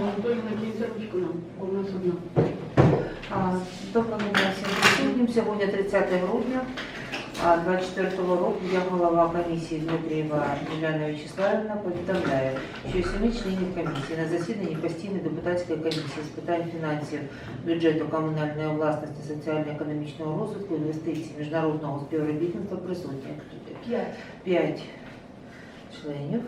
Анатоліївна кінця ручку нам, бо у нас одна. Доброго дня всім присутнім. Сьогодні 30 грудня а, 24 року я голова комісії Дмитрієва Юліана Вячеславівна повідомляю, що семи членів комісії на засіданні постійної депутатської комісії з питань фінансів, бюджету, комунальної власності, соціально-економічного розвитку, інвестицій, міжнародного співробітництва присутні П'ять. 5 членів.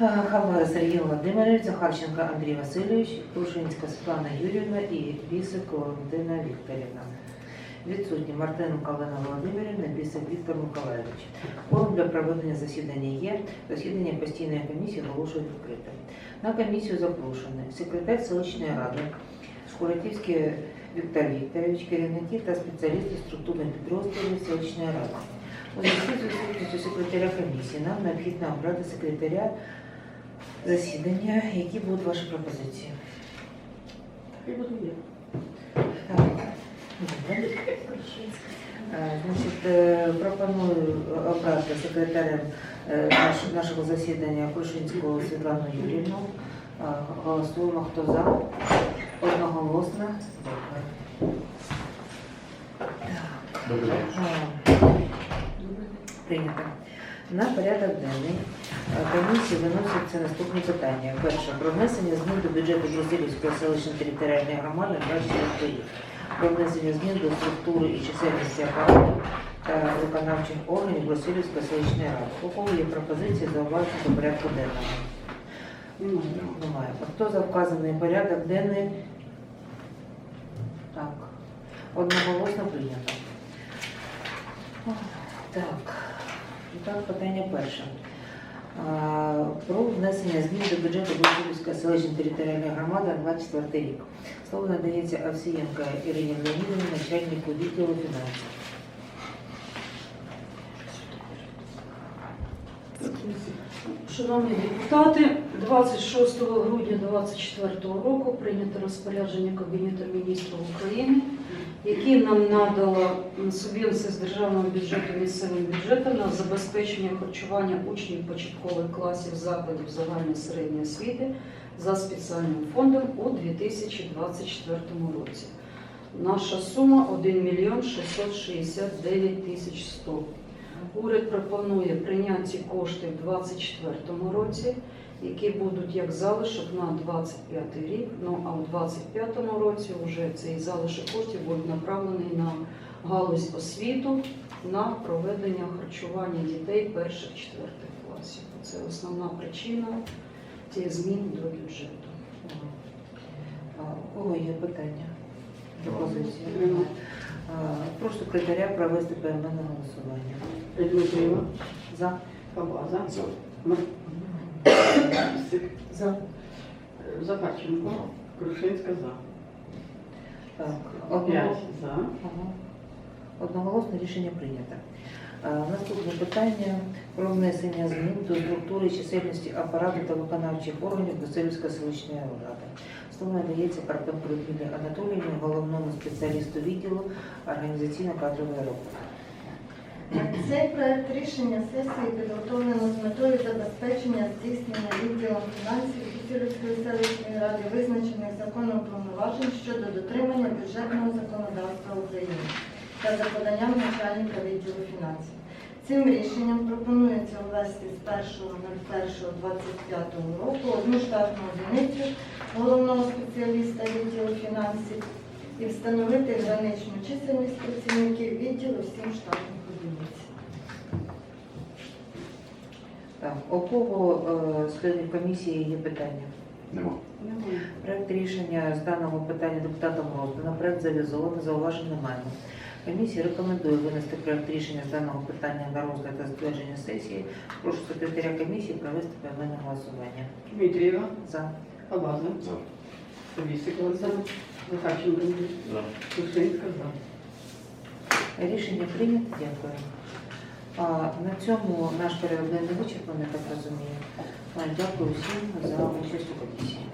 Е, Хабар Сергій Володимирович, Захарченко Андрій Васильович, Крушинська Світлана Юрівна і Бісик Валентина Вікторівна. Відсутні Мартиненко Олена Володимирівна, Бісик Віктор Миколаївич. Форум для проведення засідання є. Засідання постійної комісії оголошують відкритим. На комісію запрошені секретар селищної ради Шкуратівський Віктор Вікторович, керівники та спеціалісти структурних підрозділів селищної ради. У зв'язку з відсутністю секретаря комісії нам необхідно обрати секретаря засідання. Які будуть ваші пропозиції? І буду я. Так. Добре. Е, Значить, е, пропоную обрати секретарем е, наш- нашого засідання Крушинську Світлану Юрівну. Е, Голосуємо, хто за. Одноголосно. Добре. Прийнято. На порядок денний е, комісії виносяться наступні питання. Перше, про внесення змін до бюджету Бразилівської селищної територіальної громади на 24 рік. Про внесення змін до структури і чисельності апарату та виконавчих органів Бразилівської селищної ради. У кого є пропозиції зауваження до порядку денного? Немає. Хто за вказаний порядок денний? Так. Одноголосно прийнято. Так. Так, питання перше. Про внесення змін до бюджету Бузьківської селищної територіальної громади на 24 рік. Слово надається Овсієнко Ірині Леонідовні, начальнику відділу фінансів. Шановні депутати, 26 грудня 2024 року прийнято розпорядження Кабінету міністрів України, яке нам надало субвенції з державного бюджету місцевим бюджетом на забезпечення харчування учнів початкових класів закладів загальної середньої освіти за спеціальним фондом у 2024 році. Наша сума 1 мільйон 669 тисяч 100. Уряд пропонує прийняти кошти в 2024 році, які будуть як залишок на 25 рік. Ну а в 2025 році вже цей залишок коштів буде направлений на галузь освіту на проведення харчування дітей перших четвертих класів. Це основна причина тих змін до бюджету. А, є питання? Пропозиції? Немає. Прошу секретаря провести поіменне голосування. Дмитрієва, За. Кабаза, За. За. Захарченко, Крушинська за. Так. П'ять за. Ага. Одноголосне рішення прийнято. Наступне питання про внесення змін до структури чисельності апарату та виконавчих органів Васильівської селищної ради. Слово надається Карпенко Людмилі Анатоліївні, головному спеціалісту відділу організаційно-кадрової роботи. Цей проект рішення сесії підготовлено з метою забезпечення здійснення відділом фінансів Кисілівської селищної ради визначених законом повноважень щодо дотримання бюджетного законодавства України та за поданням начальника відділу фінансів. Цим рішенням пропонується ввести з 1.01.25 року одну штатну одиницю головного спеціаліста відділу фінансів і встановити граничну чисельність працівників відділу всім штатних Так, у кого е, з членів комісії є питання? Нема. Немає. Проект рішення з даного питання депутатам роздано. Проект завізовано, зауважень немає. Комісія рекомендує винести проект рішення з даного питання на розгляд та затвердження сесії. Прошу секретаря комісії провести поіменне голосування. Дмитрієва, За. Кабаза, За. Вісикова за. Захарченко, За. Крушинська за. Рішення прийнято. Дякую. А, на цьому наш порядок не вичерпаний, так розумію. Дякую всім за участь у комісії.